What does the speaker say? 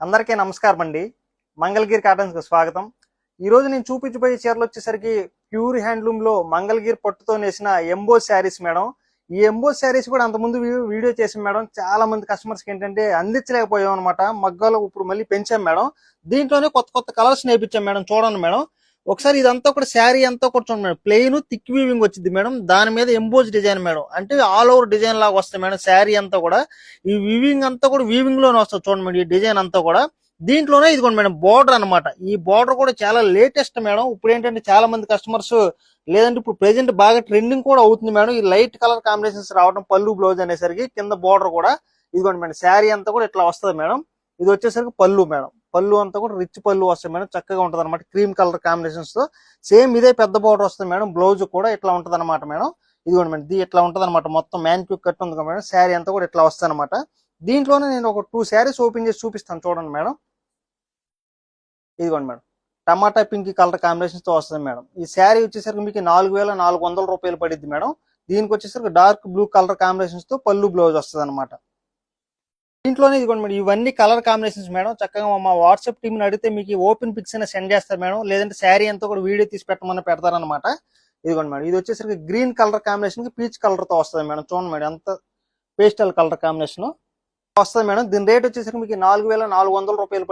అందరికీ నమస్కారం అండి. మంగళగిరి కాటన్స్కి స్వాగతం. ఈ రోజు నేను చూపించబోయే చీరలు వచ్చేసరికి ప్యూర్ హ్యాండ్లూమ్లో మంగళగిరి పట్టుతో నేసిన ఎంబో శారీస్ మేడం. ఈ ఎంబో శారీస్ కూడా అంతకుముందు వీడియో చేసాం మేడం. చాలా మంది కస్టమర్స్కి ఏంటంటే అందించలేకపోయాం అనమాట మగ్గాలు ఇప్పుడు మళ్ళీ పెంచాం మేడం. దీంట్లోనే కొత్త కొత్త కలర్స్ నేర్పించాం మేడం. చూడండి మేడం. ఒకసారి ఇదంతా కూడా శారీ అంతా కూడా చూడండి మేడం. ప్లెయిన్ థిక్ వీవింగ్ వచ్చింది మేడం. దాని మీద ఎంబోజ్ డిజైన్ మేడం. అంటే ఆల్ ఓవర్ డిజైన్ లాగా వస్తుంది మేడం శారీ అంతా కూడా. ఈ వీవింగ్ అంతా కూడా వీవింగ్లోనే వస్తుంది చూడండి మేడం ఈ డిజైన్ అంతా కూడా. దీంట్లోనే ఇదిగోండి మేడం బార్డర్ అన్నమాట. ఈ బార్డర్ కూడా చాలా లేటెస్ట్ మేడం. ఇప్పుడు ఏంటంటే చాలా మంది కస్టమర్స్ లేదంటే ఇప్పుడు ప్రెసెంట్ బాగా ట్రెండింగ్ కూడా అవుతుంది మేడం. ఈ లైట్ కలర్ కాంబినేషన్స్ రావడం పళ్ళు బ్లౌజ్ అనేసరికి కింద బార్డర్ కూడా ఇదిగోండి మేడం శారీ అంతా కూడా ఇట్లా వస్తుంది మేడం. ఇది వచ్చేసరికి పళ్ళు మేడం. పళ్ళు అంతా కూడా రిచ్ పళ్ళు వస్తాయి మేడం. చక్కగా ఉంటుంది అనమాట క్రీమ్ కలర్ కాంబినేషన్స్తో. సేమ్ ఇదే పెద్ద బోర్డర్ వస్తుంది మేడం. బ్లౌజ్ కూడా ఇట్లా ఉంటుంది అనమాట మేడం. ఇదిగోండి మేడం ఇది ఇట్లా ఉంటుంది అనమాట మొత్తం మ్యాన్క్యూ కట్ ఉంది మేడం. శారీ అంతా కూడా ఇట్లా వస్తుంది అనమాట దీంట్లోనే నేను ఒక టూ శారీస్ ఓపెన్ చేసి చూపిస్తాను చూడండి మేడం. ఇదిగోండి మేడం. టమాటా పింక్ కలర్ కాంబినేషన్తో వస్తుంది మేడం. ఈ శారీ వచ్చేసరికి మీకు నాలుగు వేల నాలుగు వందల రూపాయలు పడిద్ది మేడం. దీనికి వచ్చేసరికి డార్క్ బ్లూ కలర్ కాంబినేషన్స్తో పళ్ళు బ్లౌజ్ వస్తుంది అనమాట దీంట్లోనే ఇదిగోండి మేడం ఇవన్నీ కలర్ కాంబినేషన్స్ మేడం. చక్కగా మా వాట్సాప్ టీమ్ని అడిగితే మీకు ఓపెన్ పిక్స్ అయినా సెండ్ చేస్తారు మేడం. లేదంటే శారీ అంతా కూడా వీడియో తీసి పెట్టమని పెడతారనమాట ఇదిగోండి మేడం ఇది వచ్చేసరికి గ్రీన్ కలర్ కాంబినేషన్కి పీచ్ కలర్తో వస్తుంది మేడం. చూడండి మేడం ఎంత పేస్టల్ కలర్ కాంబినేషన్. వస్తుంది మేడం. దీని రేట్ వచ్చేసరికి మీకు నాలుగు వేల నాలుగు వందల రూపాయలు